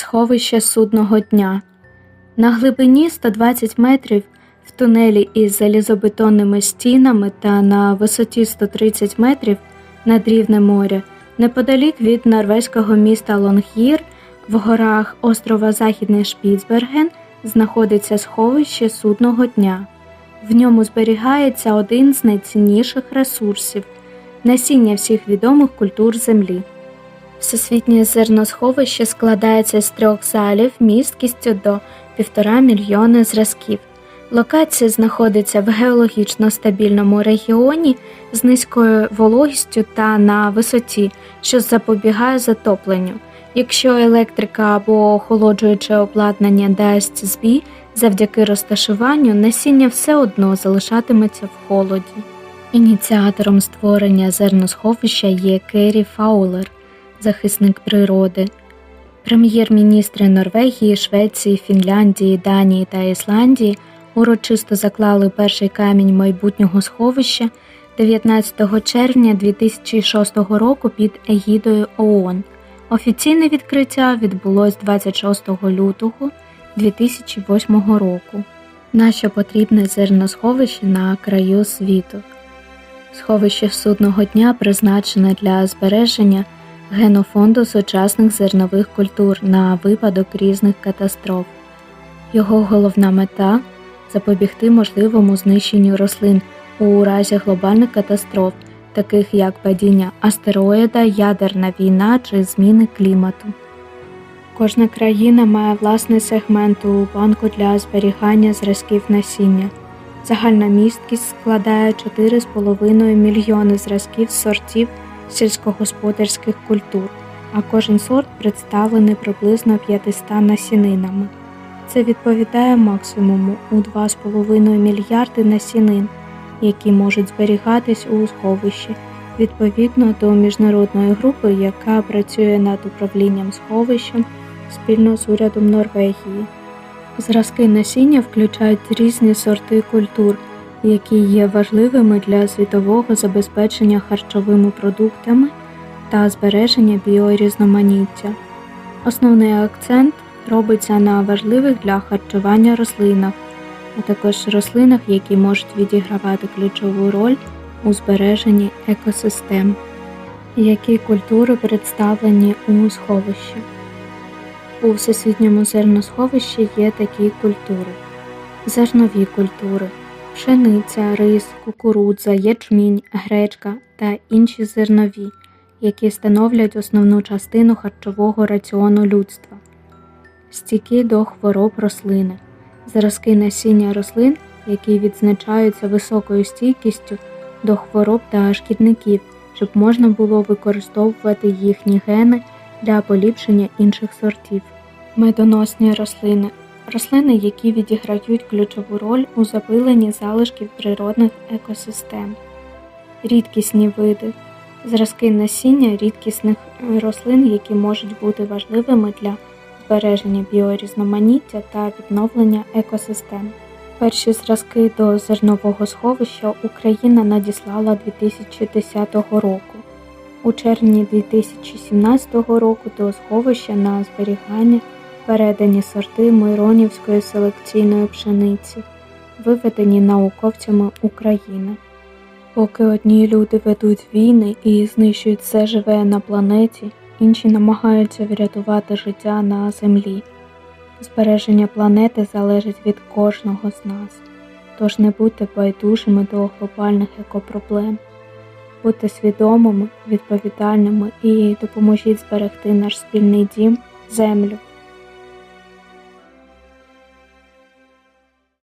Сховище судного дня. На глибині 120 метрів в тунелі із залізобетонними стінами та на висоті 130 метрів над рівнем моря, неподалік від норвезького міста Лонгір в горах острова Західний Шпіцберген знаходиться сховище судного дня. В ньому зберігається один з найцінніших ресурсів насіння всіх відомих культур Землі. Всесвітнє зерносховище складається з трьох залів місткістю до півтора мільйони зразків. Локація знаходиться в геологічно стабільному регіоні з низькою вологістю та на висоті, що запобігає затопленню. Якщо електрика або охолоджуюче обладнання дасть збій, завдяки розташуванню насіння все одно залишатиметься в холоді. Ініціатором створення зерносховища є Керрі Фаулер, захисник природи. Прем'єр-міністри Норвегії, Швеції, Фінляндії, Данії та Ісландії урочисто заклали перший камінь майбутнього сховища 19 червня 2006 року під егідою ООН. Офіційне відкриття відбулось 26 лютого 2008 року. На що потрібне зерносховище на краю світу. Сховище судного дня призначене для збереження генофонду сучасних зернових культур на випадок різних катастроф. Його головна мета запобігти можливому знищенню рослин у разі глобальних катастроф, таких як падіння астероїда, ядерна війна чи зміни клімату. Кожна країна має власний сегмент у банку для зберігання зразків насіння. Загальна місткість складає 4,5 мільйони зразків сортів сільськогосподарських культур, а кожен сорт представлений приблизно 500 насінинами. Це відповідає максимуму у 2,5 мільярди насінин, які можуть зберігатись у сховищі відповідно до міжнародної групи, яка працює над управлінням сховищем спільно з урядом Норвегії. Зразки насіння включають різні сорти культур, які є важливими для світового забезпечення харчовими продуктами та збереження біорізноманіття. Основний акцент робиться на важливих для харчування рослинах, а також рослинах, які можуть відігравати ключову роль у збереженні екосистем. Які культури представлені у сховищі? У всесвітньому зерносховищі є такі культури: зернові культури, пшениця, рис, кукурудза, ячмінь, гречка та інші зернові, які становлять основну частину харчового раціону людства, стійкі до хвороб рослини, зразки насіння рослин, які відзначаються високою стійкістю до хвороб та шкідників, щоб можна було використовувати їхні гени для поліпшення інших сортів. Медоносні рослини рослини, які відіграють ключову роль у запиленні залишків природних екосистем, рідкісні види, зразки насіння рідкісних рослин, які можуть бути важливими для збереження біорізноманіття та відновлення екосистем. Перші зразки до зернового сховища Україна надіслала 2010 року. У червні 2017 року до сховища на зберігання передані сорти Миронівської селекційної пшениці, виведені науковцями України. Поки одні люди ведуть війни і знищують все живе на планеті, інші намагаються врятувати життя на землі. Збереження планети залежить від кожного з нас, тож не будьте байдужими до глобальних екопроблем. Будьте свідомими, відповідальними і допоможіть зберегти наш спільний дім, землю.